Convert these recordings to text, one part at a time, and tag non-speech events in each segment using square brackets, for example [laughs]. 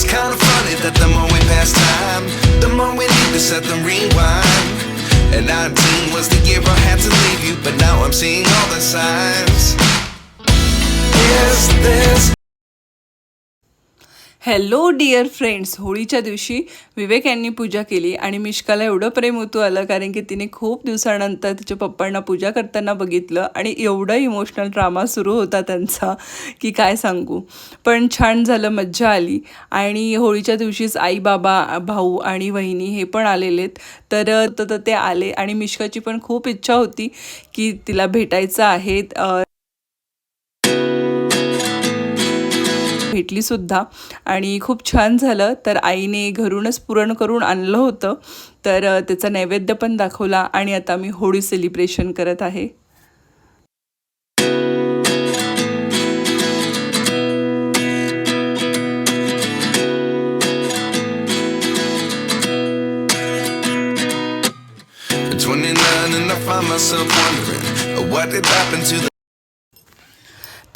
It's kind of funny that the more we pass time, the more we need to set the rewind. And 19 was the year I had to leave you, but now I'm seeing all the signs. Is this hello dear friends होळीच्या दिवशी विवेक यांनी पूजा केली आणि मिष्काला एवढं प्रेम होतो आलं कारण की तिने खूप दिवसानंतर तिच्या पप्पांना पूजा करताना बघितलं आणि एवढं इमोशनल ड्रामा सुरू होता त्यांचा की काय सांगू. पण छान झालं मज्जा आली. आणि होळीच्या दिवशीच आई बाबा भाऊ आणि वहिनी हे पण आलेलेत तर तर ते आले आणि मिष्काची पण खूप इच्छा होती की तिला भेटायचं आहे. भेटलीसुद्धा सुद्धा. आणि खूप छान झालं. तर आईने घरूनच पुरण करून आणलं होतं. तर त्याचा नैवेद्य पण दाखवला आणि आता मी होळी सेलिब्रेशन करत आहे. Myself wondering what did happen to the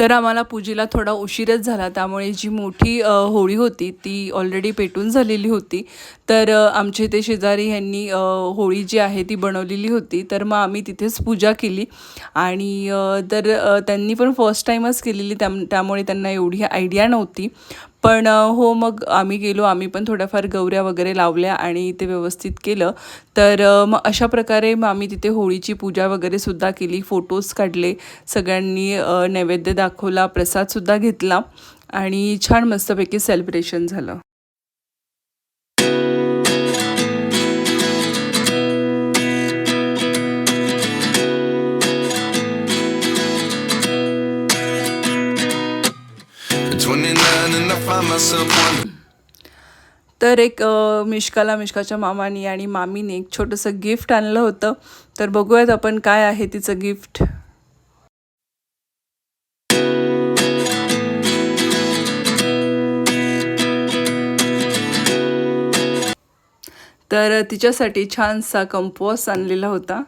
तर आम्हाला पूजेला थोडा उशीरच झाला. त्यामुळे जी मोठी होळी होती ती ऑलरेडी पेटून झालेली होती. तर आमचे आमच्या इथे शेजारी ह्यांनी होळी जी आहे ती बनवलेली होती. तर मग आम्ही तिथेच पूजा केली. आणि तर त्यांनी पण फर्स्ट टाईमच केलेली. त्याम त्यामुळे त्यांना एवढी आयडिया नव्हती. पण हो मग आम्ही गेलो. आम्ही पण थोड्याफार गौऱ्या वगैरे लावल्या आणि ते व्यवस्थित केलं. तर मग अशा प्रकारे मग आम्ही तिथे होळीची पूजा वगैरे सुद्धा केली. फोटोज काढले. सगळ्यांनी नैवेद्य दाखवला. प्रसादसुद्धा घेतला. आणि छान मस्तपैकी सेलिब्रेशन झालं. तर एक मिश्काला मिश्काच्या मामाने मामानी आणि मामीने एक छोटंसं गिफ्ट आणलं होतं. तर बघूयात आपण काय आहे तिचं गिफ्ट. तर तिच्यासाठी छानसा कंपोस आणलेला होता.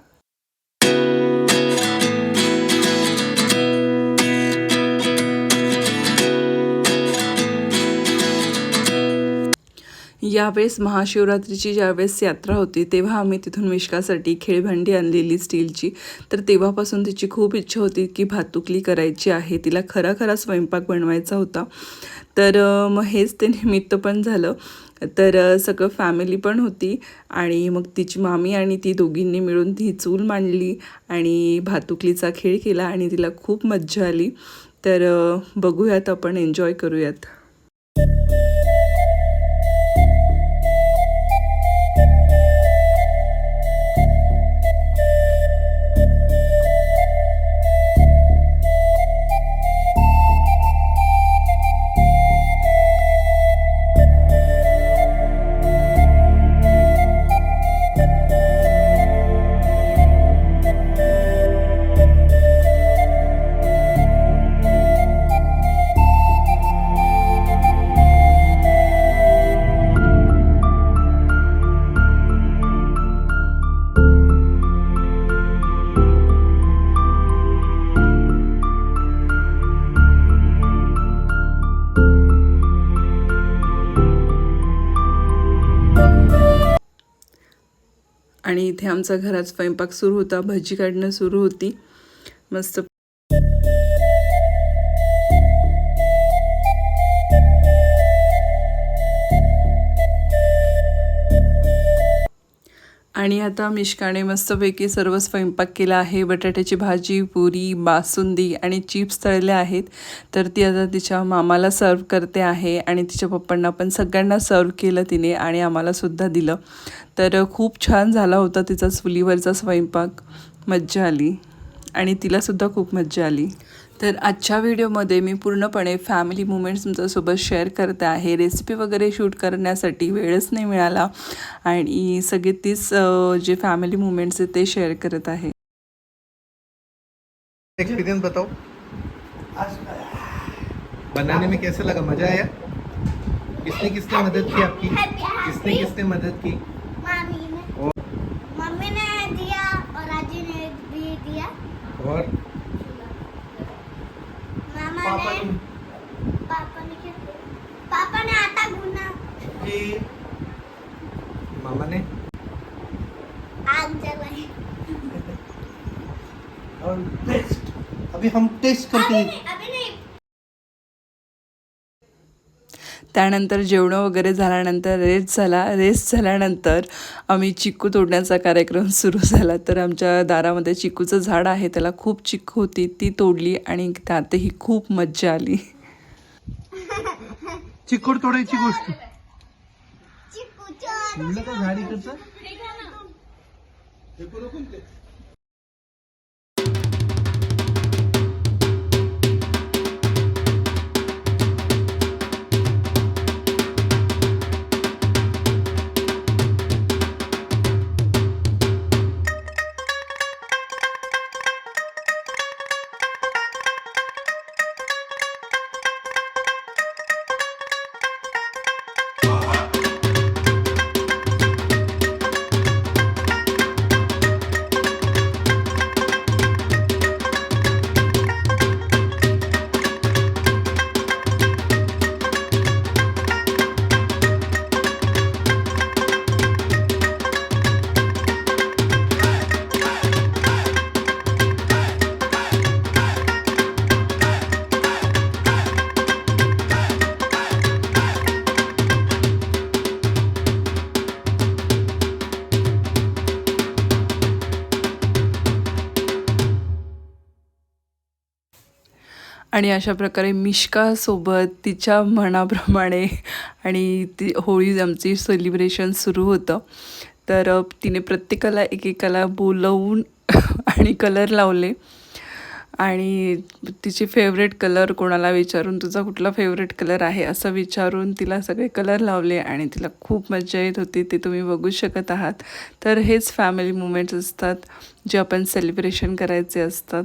यावेळेस महाशिवरात्रीची ज्यावेळेस यात्रा होती तेव्हा आम्ही तिथून विश्कासाठी खेळभांडी आणलेली स्टीलची. तर तेव्हापासून तिची खूप इच्छा होती की भातुकली करायची आहे. तिला खरा खरा स्वयंपाक बनवायचा होता. तर मग हेच ते निमित्त पण झालं. तर सगळं फॅमिली पण होती आणि मग तिची मामी आणि ती दोघींनी मिळून ती चूल मांडली आणि भातुकलीचा खेळ केला आणि तिला खूप मज्जा आली. तर बघूयात आपण एन्जॉय करूयात. आणि इथे आमचा घरात स्वयंपाक सुरू होता भजी काढणं सुरू होती. मस्त आणि आता मिष्काने मस्तपैकी सर्व स्वयंपाक केला आहे. बटाट्याची भाजी पुरी बासुंदी आणि चिप्स तळल्या आहेत. तर ती आता तिच्या मामाला सर्व करते आहे आणि तिच्या पप्पांना पण सगळ्यांना सर्व केलं तिने आणि आम्हालासुद्धा दिलं. तर खूप छान झाला होता तिचा चुलीवरचा स्वयंपाक. मज्जा आली. आणि तिलासुद्धा खूप मज्जा आली. तर आजच्या व्हिडिओमध्ये मी पूर्णपणे फॅमिली मुमेंट्स तुमच्यासोबत शेअर करते आहे. रेसिपी वगैरे शूट करण्यासाठी वेळच नाही मिळाला आणि सगळे तीच जे फॅमिली मुमेंट्स आहेत ते शेअर करत आहे. एक्सपीरियंस बताओ. बनाने में कैसा लगा? मजा आया? किसने किसने मदद की आपकी? किसने किसने मदद की? मम्मी ने। और? मम्मी ने दिया और राजू ने भी और? मामाने पापाने घेतले पापाने आता गुन्हा. मामा ने आग जलाई और टेस्ट अभी हम टेस्ट करके अभी त्यानंतर जेवणं वगैरे झाल्यानंतर रेस्ट झाला रेस्ट झाल्यानंतर आम्ही चिक्कू तोडण्याचा कार्यक्रम सुरू झाला. तर आमच्या दारामध्ये चिक्कूचं झाड आहे त्याला खूप चिक्कू होती ती तोडली आणि त्यातही खूप मज्जा आली. चिकोड तोडायची गोष्ट. झाड आणि अशा प्रकारे मिश्कासोबत तिच्या मनाप्रमाणे आणि ती होळी आमची सेलिब्रेशन सुरू होतं. तर तिने प्रत्येकाला एकेकाला बोलवून [laughs] आणि कलर लावले. आणि तिचे फेवरेट कलर कोणाला विचारून तुझा कुठला फेवरेट कलर आहे असं विचारून तिला सगळे कलर लावले आणि तिला खूप मजा येत होती. ते तुम्ही बघू शकत आहात. तर हेच फॅमिली मुमेंट्स असतात जे आपण सेलिब्रेशन करायचे असतात.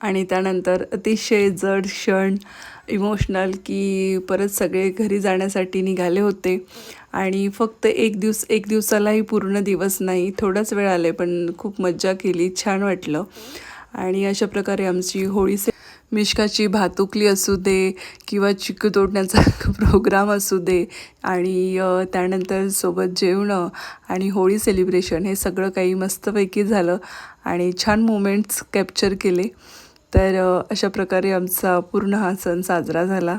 आणि त्यानंतर अतिशय जड क्षण इमोशनल की परत सगळे घरी जाण्यासाठी निघाले होते. आणि फक्त एक दिवस एक दिवसालाही पूर्ण दिवस नाही थोडाच वेळ आले पण खूप मज्जा केली छान वाटलं. आणि अशा प्रकारे आमची होळी से मिष्काची भातुकली असू दे किंवा चिक्कू तोडण्याचा [laughs] प्रोग्राम असू दे आणि त्यानंतर सोबत जेवणं आणि होळी सेलिब्रेशन हे सगळं काही मस्तपैकी झालं आणि छान मोमेंट्स कॅप्चर केले. तर अशा प्रकारे आमचा पूर्ण हा सण साजरा झाला.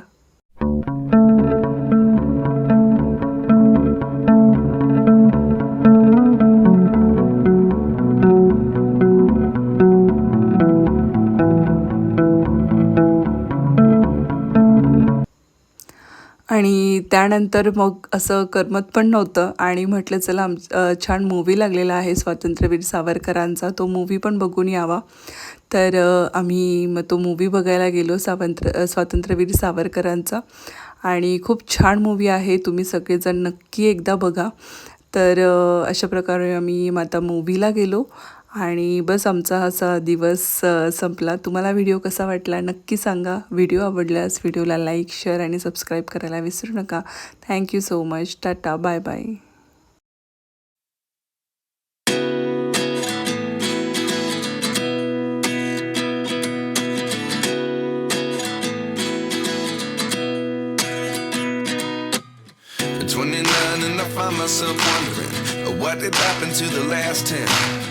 त्यानंतर मग असं करमत पण नव्हतं. आणि म्हटलं चला आम छान मूवी लागलेला आहे स्वातंत्र्यवीर सावरकरांचा. तो मूवी पण बघून यावा. तर आम्ही मग तो मूवी बघायला गेलो सावंत्र स्वातंत्र्यवीर सावरकरांचा. आणि खूप छान मूवी आहे. तुम्ही सगळेजण नक्की एकदा बघा. तर अशा प्रकारे आम्ही मग आता मूवीला गेलो. आणि बस आमचा असा दिवस संपला. तुम्हाला व्हिडिओ कसा वाटला नक्की सांगा. व्हिडिओ आवडल्यास व्हिडिओला लाईक शेअर आणि सबस्क्राईब करायला विसरू नका. Thank you so much. Tata. Bye bye. At 29 and I find myself wondering uh, what did happen to the last 10.